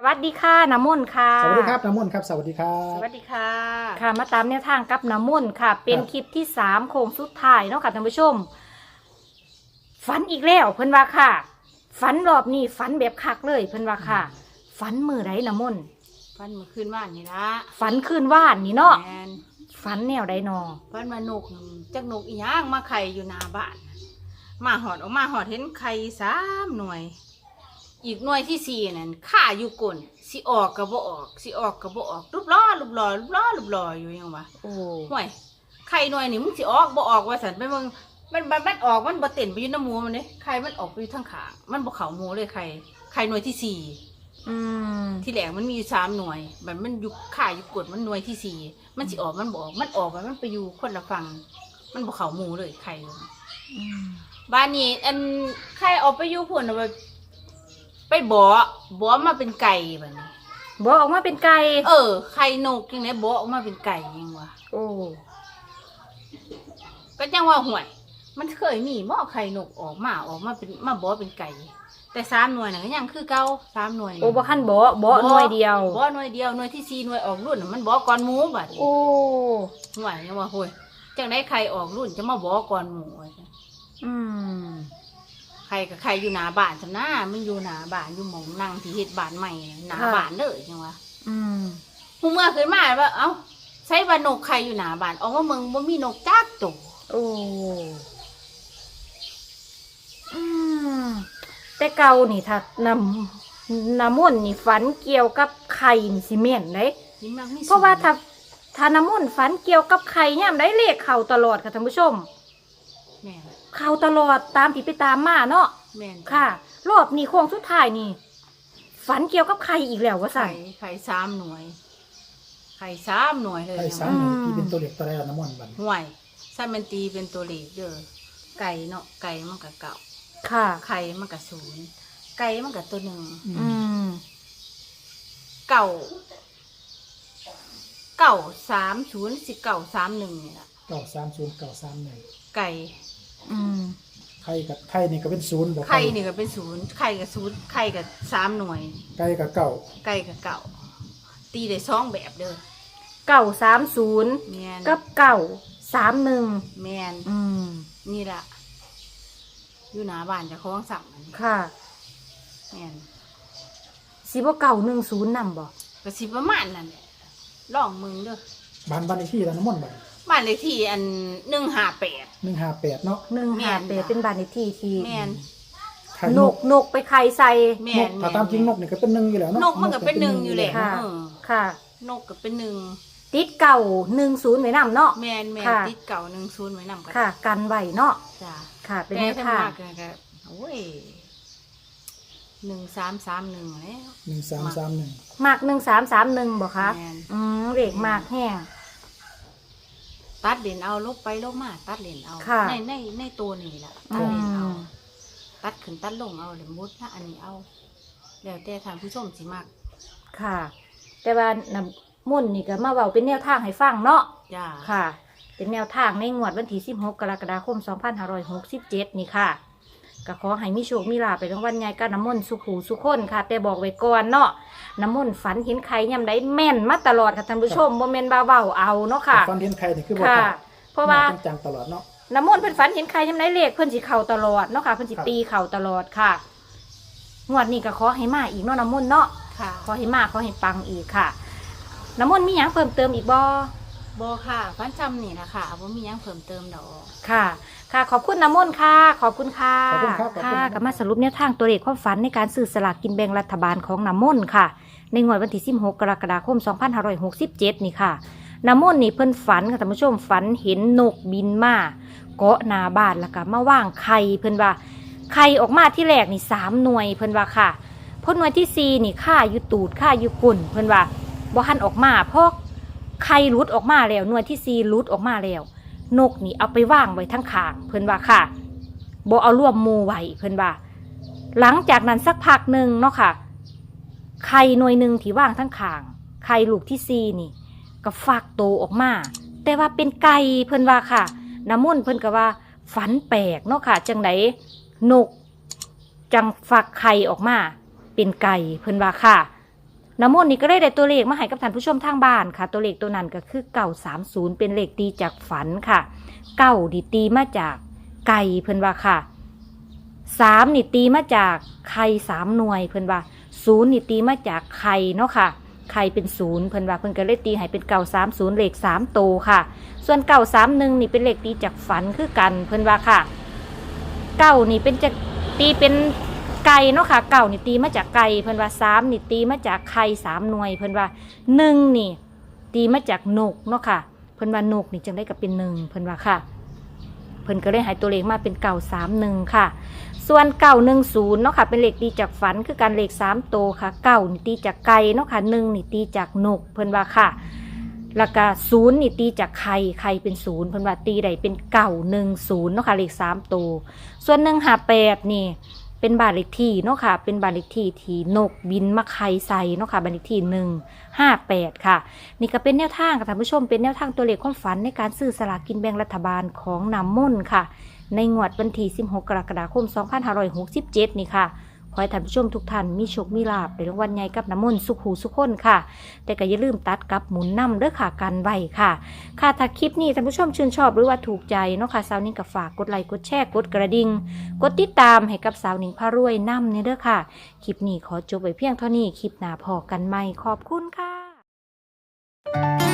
สวัสดีค่ะน้ำมนต์ค่ะสวัสดีครับน้ำมนต์ครับ สวัสดีครัสบวัสดีค่ะ ค่ะมาตามแนวทางกับน้ำมนต์ค่ะ เป็นครับคลิปที่สามโค้งสุดท้ายเนาะค่ะท่านผู้ชม ฝันอีกแล้วเพิ่นว่าค่ะ ฝันรอบนี้ฝันแบบคักเลยเพิ่นว่าค่ะ ฝันมือไรน้ำมนต์ฟันเมื่อคืนว่านนี่ละฝันคืนว่านนี่เนาะแมนฝันแนวใดนอฟันมานกจักนกอีหย่างมาไข่อยู่หน้าบ้าน มาหอดออกมาหอดเห็นไข่สามหน่วย อีกหน่วยที่สี่นั่นข่าอยู่ก้นสิออกกระบ่ออกสิออกกระบ่ออกรูปล้อรูปล้อรูปล้อรูปล้ออยู่ยังวะโอ้ห่วยไข่หน่วยนี่มึงสิออกบ่ออกว่าสันไปมึงมันมันมันออกมันบ่เต้นไปอยู่น้ำหมูมันเด้ไข่มันออกไปอยู่ทั้งขางมันบ่เข่าหมูเลยไข่ไข่หน่วยที่สี่อืมที่แหลกมันมีอยู่สามหน่วยมันมันอยู่ข่ายอยู่กดมันหน่วยที่สี่มันสิออกมันบออกมันออกไปมันไปอยู่คนละฝั่งมันบอกเขาหมูเลยไข่เลยอืมบ้านนี้อันไข่ออกไปอยู่ผลเอา ไปไปบ่อบ่อมาเป็นไก่แบบนี้บอกออกมาเป็นไก่เออไข่นกยังไงบ่อออกมาเป็นไก่ยังวะโอ้ก็ยังว่าห่วย มันเคยมีหม้อไข่นกออกมาออกมาเป็นมาบ่อเป็นไก่ แต่สามหน่วยน่ะก็ยังคือเก่าสามหน่วยโอ้บ่ขั้นบ่บ่หน่วยเดียว บ่อหน่วยเดียวหน่วยที่สี่หน่วยออกรุ่นน่ะมันบ่อก่อนหมูบัดนี้โอ้หวยยังว่าโหยจังได้ใครออกรุ่นจะมาบอกก่อนหมูว่าจังอืม ใครกับใครอยู่หน้าบ้านจำหน้ามันอยู่หน้าบ้านอยู่หมองนั่งที่เฮ็ดบ้านใหม่น่ะหน้าบ้านเลยจังว่าอืมหูเมื่อขึ้นมาว่าเอ้าใช้ว่านกใครอยู่หน้าบ้านออกว่าเมืองบ่มีนกจักตัวโอ้อืมแต่เก่านี่ถ้านำน้ำมนต์นี่ฝันเกี่ยวกับไข่นี่สิแม่นเด้นี่มักมีเพราะว่าถ้าถ้าน้ำมนต์ฝันเกี่ยวกับไข่ย่ำได้เลขเข่าตลอดค่ะท่านผู้ชม แม่นเข่าตลอดตามที่ไปตามมาเนาะแม่นค่ะ รอบนี้โค้งสุดท้ายนี่ ฝันเกี่ยวกับไข่อีกแล้วว่าไข่สั่นไข่สามหน่วย ไข่สามหน่วยเลยไข่จังสามว่าหนึ่งอืม ที่เป็นตัวเล็กตัวแรกน้ำมนต์บัดนห่วยถ้ามันตีเป็นตัวเลขเด้อไก่เนาะไก่มันก็เก่าค่ะ ไข่มันก็ศูนย์ไก่มันก็ตัวหนึ่งอืมเก่าเก่าสามศูนย์สิเก่าสามหนึ่งนี่แหละเก้าสามศูนย์เก้าสามหนึ่ง ไก่อืมไข่กับไข่นี่ก็เป็นศูนย์บอกไข่นี่ก็เป็นศูนย์ไข่กับศูนย์ไข่กับสามหน่วย ไก่กับเก้าไก่กับเก่า ตีได้สองแบบเด้อเก่าสามศูนย์แมนกับเก่าสามหนึ่งแมนอืมนี่ละอยู่หน้าบ้านเจะคล้าของสั่งมันค่ะแมนสิบ่เก่าหนึ่งศูนย์นำบ่ก็สิประมาณนั่นแหละลองมึงเด้อ บ้านบ้านเลขที่แล้วน้ำมนต์บัด บ้านเลขที่อันหนึ่งห้าแปด หนึ่งห้าแปดเนาะหนึ่งแม่หานเปเป็นบ้านในที่ที่แมนไข่นนกกนกไปไข่ใส่ แมนนกถ้าตามจริงนกนี่ก็เป็นหนึ่งอยู่แล้วเนาะนกมันก็เป็นหนึ่งอยู่แหละค่ะ เออค่ะ นกก็เป็นหนึ่งติดเก่าหนึ่งศูนย์ไว้นำเนาะ แมนแมนค่ะ ติดเก่าหนึ่งศูนย์ไว้นำกันค่ะ กันไว้เนาะ จ้าค่ะ เป็นแต่แม่ถ้าค่ะ มากก็ก็โอ้ยหนึ่งสามสามหนึ่งแล้วหนึ่งสามสามหนึ่ง มากหนึ่งสามสามหนึ่งบ่คะ แม่นอืมเลขมากแห้ง ตัดเหรียญเอาลบไปลบมา ตัดเหรียญเอา ค่ะ ในในในตัวนี้แหละอืตัดเหรียญเอามตัดขึ้นตัดลงเอาเหรียญมุดนะอันนี้เอา แล้วแต่ทางผู้ชมสิมากค่ะ แต่ว่าน้ำมุ่นต์นี่ก็มาเว้าเป็นแนวทางให้ฟังเนาะ จ้า ค่ะ เป็นแนวทางในงวดวันที่ 16 กรกฎาคม 2567 นี่ค่ะ ก็ขอให้มีโชคมีลาภไปทั้งวันใหญ่กับน้ำมนต์สุขหูสุขคนค่ะ แต่บอกไว้ก่อนเนาะน้ำมนต์ฝันเห็นใครย่ำได้แม่นมาตลอดค่ะท่านผู้ชมโมเมนต์เบาๆเอาเนาะค่ะฟันเทียนไข่นี่คือบอกค่ะว่าเพราะว่าจังๆตลอดเนาะน้ำมนต์เพิ่นฝันเห็นใครย่ำได้เลขเพิ่นสิเข่าตลอดเนาะค่ะเพิ่นสิครับตีเข่าตลอดค่ะงวดนี้ก็ขอให้มาอีกเนาะน้ำมนต์เนาะค่ะขอให้มาขอให้ปังอีกค่ะ น้ำมนต์มีหยังเพิ่มเติมอีกบ่บอค่ะฟันจำนี่นะค่ะว่ามีหยังเพิ่มเติมดอกค่ะ ค่ะ ขอบคุณน้ำมนต์ค่ะ ขอบคุณค่ะขอบคุณครับขอบคุณค่ะครับ ก็มาสรุปแนวทางตัวเลขความฝันในการซื้อสลากกินแบ่งรัฐบาลของน้ำมนต์ค่ะ ในงวดวันที่16กรกฎาคม 2567 นี่ค่ะน้ำมนต์นี่เพิ่นฝันค่ะท่านผู้ชมฝันเห็นนกบินมาเกาะหน้าบ้านแล้วก็มาว่างไข่เพิ่นว่าไข่ออกมาที่แรกนี่สามหน่วยเพิ่นว่าค่ะพ้นหน่วยที่สี่นี่ค่าอยู่ตูดค่าอยู่กุ่นเพิ่นว่าบ่ทันออกมาเพราะไข่หลุดออกมาแล้วหน่วยที่สี่หลุดออกมาแล้ว นกนี่เอาไปว่างไว้ทั้งขางเพิ่นว่าค่ะบ่เอาร่วมมูไว้เพิ่นว่า หลังจากนั้นสักพักหนึ่งเนาะค่ะ ไข่หน่วยหนึ่งที่ว่างทั้งขาง ไข่ลูกที่ซีนี่ ก็ฟักโตออกมา แต่ว่าเป็นไก่เพิ่นว่าค่ะน้ำมนต์เพิ่นก็ว่า ฝันแปลกเนาะค่ะ จังไดนก จังฟักไข่ออกมา เป็นไก่เพิ่นว่าค่ะ น้ำมนต์นี่ก็ได้ได้ตัวเลขมาให้กับท่านผู้ชมทางบ้านค่ะ ตัวเลขตัวนั้นก็คือเก่าสามศูนย์เป็นเลขตีจากฝันค่ะเก้าดิตีมาจากไก่เพิ่นว่าค่ะสามนี่ตีมาจากไข่สามหน่วยเพิ่นว่าศูนย์นี่ตีมาจากไข่เนาะค่ะไข่เป็นศูนย์เพิ่นว่าเพิ่นก็เลยตีให้เป็นเก่าสามศูนย์เลขสามโตค่ะ ส่วนเก่าสามหนึ่งนี่เป็นเลขตีจากฝันคือกันเพิ่นว่าค่ะเก้านี่เป็นจากตีเป็น ไก่เนาะค่ะเก่านี่ตีมาจากไก่เพิ่นว่าสามนี่ตีมาจากไข่สามหน่วยเพิ่นว่าหนึ่งนี่ ตีมาจากนกเนาะค่ะ เพิ่นว่านกนี่จึงได้กับเป็นหนึ่งเพิ่นว่าค่ะ เพิ่นก็เลยหายตัวเลขมาเป็นเก่าสามหนึ่งค่ะ ส่วนเก่าหนึ่งศูนย์เนาะค่ะ เป็นเลขตีจากฝันคือการเลขสามโตวค่ะเก่านี่ตีจากไก่เนาะค่ะหนึ่งนี่ตีจากนก เพิ่นว่าค่ะแล้วก็ศูนย์นี่ตีจากไข่ไข่เป็นศูนย์เพิ่นว่าตีได้เป็นเก่าหนึ่งศูนย์เนาะค่ะเลขสามโตวส่วนหนึ่งหาแปดนี่ เป็นบ้านเลขที่เนาะค่ะ เป็นบ้านเลขที่ที่นกบินมาไข่ใส่เนาะค่ะบ้านเลขที่หนึ่งห้าแปดค่ะ นี่ก็เป็นแนวทางค่ะท่านผู้ชม เป็นแนวทางตัวเลขความฝันในการซื้อสลากกินแบ่งรัฐบาลของน้ำมนค่ะ ในงวดวันที่16 กรกฎาคม 2567 นี่ค่ะ ให้ท่านผู้ชมทุกท่านมีโชคมีลาบในรางวัลใหญ่กับน้ำมนต์สุขหูสุขคนค่ะ แต่ก็อย่าลืมตัดกับหมุนนำเด้อค่ะกันไว้ค่ะ ค่ะถ้าคลิปนี้ท่านผู้ชมชื่นชอบหรือว่าถูกใจเนาะค่ะสาวนิ่งกับฝากกดไลค์กดแชร์กดกระดิ่งกดติดตามให้กับสาวหนิงพารวยนำเนี่ยเด้อค่ะคลิปนี้ขอจบไว้เพียงเท่านี้คลิปหน้าพอกันใหม่ขอบคุณค่ะ